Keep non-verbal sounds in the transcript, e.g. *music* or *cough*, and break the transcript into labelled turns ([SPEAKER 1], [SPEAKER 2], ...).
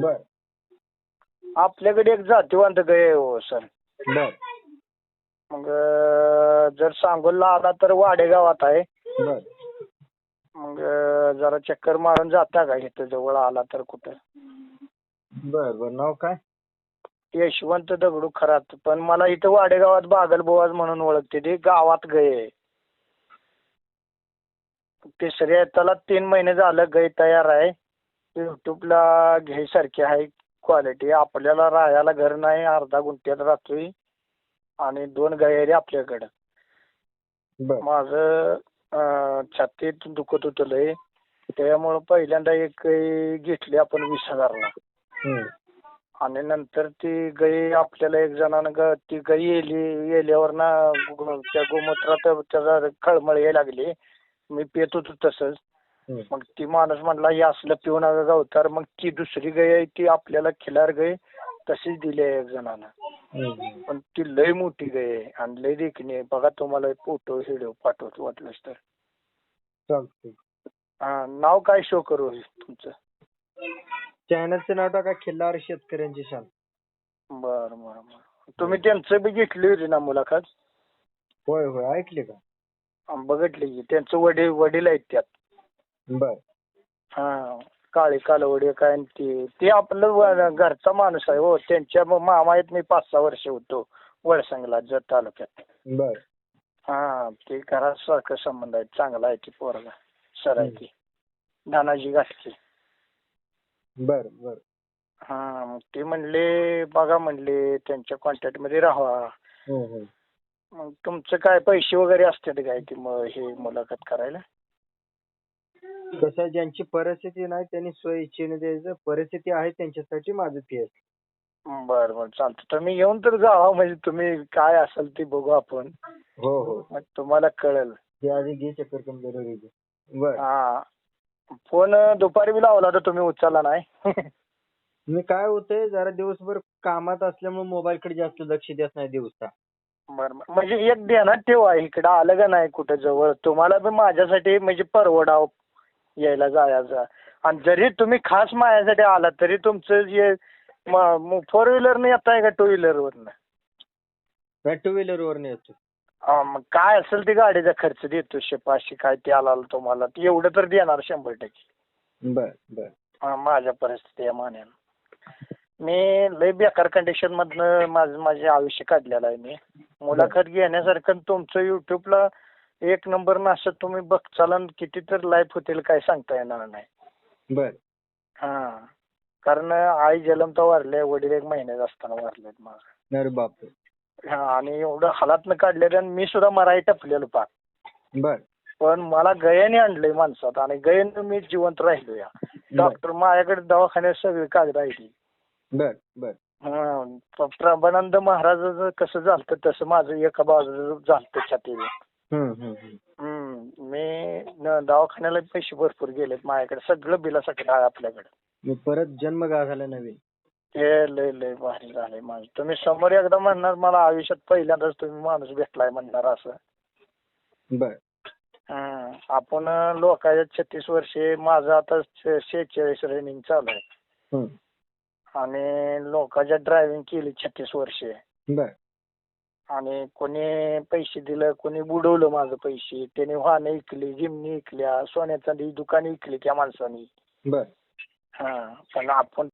[SPEAKER 1] बर.
[SPEAKER 2] आपल्याकडे एक जातीवंत गाय आहे हो सर.
[SPEAKER 1] बर.
[SPEAKER 2] मग जर सांगोलला आला तर वाडे गावात आहे.
[SPEAKER 1] बर.
[SPEAKER 2] मग जरा चक्कर मारून जाता का इथं जवळ आला तर कुठं?
[SPEAKER 1] बर बर. नाव काय?
[SPEAKER 2] यशवंत दगडू खरात. पण मला इथं वाडेगावात बागलबोवाज म्हणून ओळखते ते. गावात गय आहे. तिसऱ्या त्याला तीन महिने झालं गय तयार आहे. युट्यूबला घ्यायसारखी आहे क्वालिटी. आपल्याला राहायला घर नाही अर्धा गुंठ्यात राहतोय आणि दोन गाय आपल्याकडं.
[SPEAKER 1] बर.
[SPEAKER 2] माझं अं, छातीत दुखत होतं लय त्यामुळं पहिल्यांदा एक गाय घेतली आपण वीस हजारला.
[SPEAKER 1] हम्म.
[SPEAKER 2] आणि नंतर ती गाई आपल्याला एक जणानं ग ती गाई येली येल्यावर ना त्या गोमूत्रात त्याचा खळमळ यायला लागली. मी पेत होतो तसंच. मग ती माणूस म्हणला हे असलं पिऊ नका गावतार मग ती दुसरी गाय आहे ती आपल्याला खिलार गाय तशीच दिली आहे एक जणानं. पण ती लय मोठी गाय आहे आणि लय देखणी आहे. बघा तुम्हाला फोटो व्हिडिओ पाठवतो वाटलंच तर.
[SPEAKER 1] चालतंय.
[SPEAKER 2] हा नाव काय शो करू तुमचं?
[SPEAKER 1] चॅनलचं नाव टाका खिल्लार शेतकऱ्यांची शान.
[SPEAKER 2] बरं बरं बरं. तुम्ही त्यांचं बी घेतली होती ना मुलाखत?
[SPEAKER 1] होय होय ऐकले का?
[SPEAKER 2] बघितली की. त्यांचं वडील वडील आहेत त्यात.
[SPEAKER 1] बर.
[SPEAKER 2] हा काळे कालवडे काय ते ते आपलं व- घरचा माणूस आहे हो त्यांच्या म- मामा आहेत मी पाच सहा वर्ष होतो वडसंगला जत तालुक्यात.
[SPEAKER 1] बर.
[SPEAKER 2] हा ते घरासारखं संबंध आहे चांगला आहे ती पोरगा सर आहे ती. नानाजी घाटके
[SPEAKER 1] बर बर.
[SPEAKER 2] हा मग ते म्हणले बघा म्हणले त्यांच्या कॉन्टॅक्टमध्ये राहा
[SPEAKER 1] हम्म, हम्म.
[SPEAKER 2] मग तुमचं काय पैसे वगैरे असतात काय ते म- हे मुलाखत करायला?
[SPEAKER 1] कसं आहे, ज्यांची परिस्थिती नाही त्यांनी स्वइच्छेने द्यायचं. परिस्थिती आहे त्यांच्यासाठी माझं फी आहे.
[SPEAKER 2] बरं बरं चालतं. तुम्ही येऊन तर जावा म्हणजे तुम्ही काय असेल ते बघू आपण.
[SPEAKER 1] हो हो.
[SPEAKER 2] मग तुम्हाला कळेल.
[SPEAKER 1] ते आधी घे चक्कर बर.
[SPEAKER 2] हा. फोन दुपारी बी लावला तर तुम्ही उचलला नाही. *laughs*
[SPEAKER 1] मी काय होतंय जरा दिवसभर कामात असल्यामुळे मोबाईल कडे जास्त लक्ष देत नाही दिवसा.
[SPEAKER 2] बरं बरं. म्हणजे एक ध्यानात ठेवा. इकडं आलं का नाही कुठं जवळ? तुम्हाला बी माझ्यासाठी म्हणजे परवडाव. यायला जायचं आणि जरी तुम्ही खास माझ्यासाठी आला तरी तुमचं जे फोर व्हीलरने येताय का टू व्हीलरवरनं
[SPEAKER 1] नाही टू व्हीलर वर येतो?
[SPEAKER 2] हा, मग काय असेल ते गाडीचा खर्च देतो शे पाचशे काय ते आला तुम्हाला. ते एवढं तर देणार शंभर टक्के.
[SPEAKER 1] बर बर.
[SPEAKER 2] हा, माझ्या परिस्थिती या मान्यानं मी लय बेकार कंडिशन मधनं माझं माझे आयुष्य काढलेलं आहे मी. मुलाखत घेण्यासारखं तुमचं युट्यूबला एक नंबर असं तुम्ही बघचाल आणि किती तर लाईफ होतील काय सांगता येणार नाही.
[SPEAKER 1] बर.
[SPEAKER 2] हा. कारण आई जलमता वारले वडील एक महिन्यात असताना वारलेत माझं
[SPEAKER 1] अरे बापरे.
[SPEAKER 2] हा आणि एवढं हालातनं काढलेलं आणि मी सुद्धा मराई टपलेलो पाक.
[SPEAKER 1] बर.
[SPEAKER 2] पण मला गयाने आणलंय माणसात आणि गयाने मी जिवंत राहिलो या डॉक्टर माझ्याकडे दवाखान्यात सगळी कागद आहे
[SPEAKER 1] बर बर.
[SPEAKER 2] हं, प्रभानंद महाराजाचं कसं झालं तसं माझं एका बाजूला झालं छातीला
[SPEAKER 1] हम्म
[SPEAKER 2] मी दवाखान्याला पैसे भरपूर गेलेत माझ्याकडे. सगळं बिलासाठी आहे आपल्याकडे.
[SPEAKER 1] मी परत जन्म गा झाला नवीन
[SPEAKER 2] हे लय लय भारी झालंय माझं. तुम्ही समोर एकदा म्हणणार मला आयुष्यात पहिल्यांदाच तुम्ही माणूस भेटलाय म्हणणार असं.
[SPEAKER 1] बर.
[SPEAKER 2] हं, आपण लोकांच्या छत्तीस वर्षे माझं आता शेहेचाळीस रनिंग चालू आहे.
[SPEAKER 1] हम्म.
[SPEAKER 2] आणि लोकांच्या ड्रायव्हिंग केली छत्तीस वर्षे.
[SPEAKER 1] बर.
[SPEAKER 2] आणि कोणी पैसे दिलं कोणी बुडवलं माझं पैसे त्याने वाहनं विकली जिमनी विकल्या सोन्या चांदी दुकाने विकली त्या माणसानी.
[SPEAKER 1] बर.
[SPEAKER 2] हा पण आपण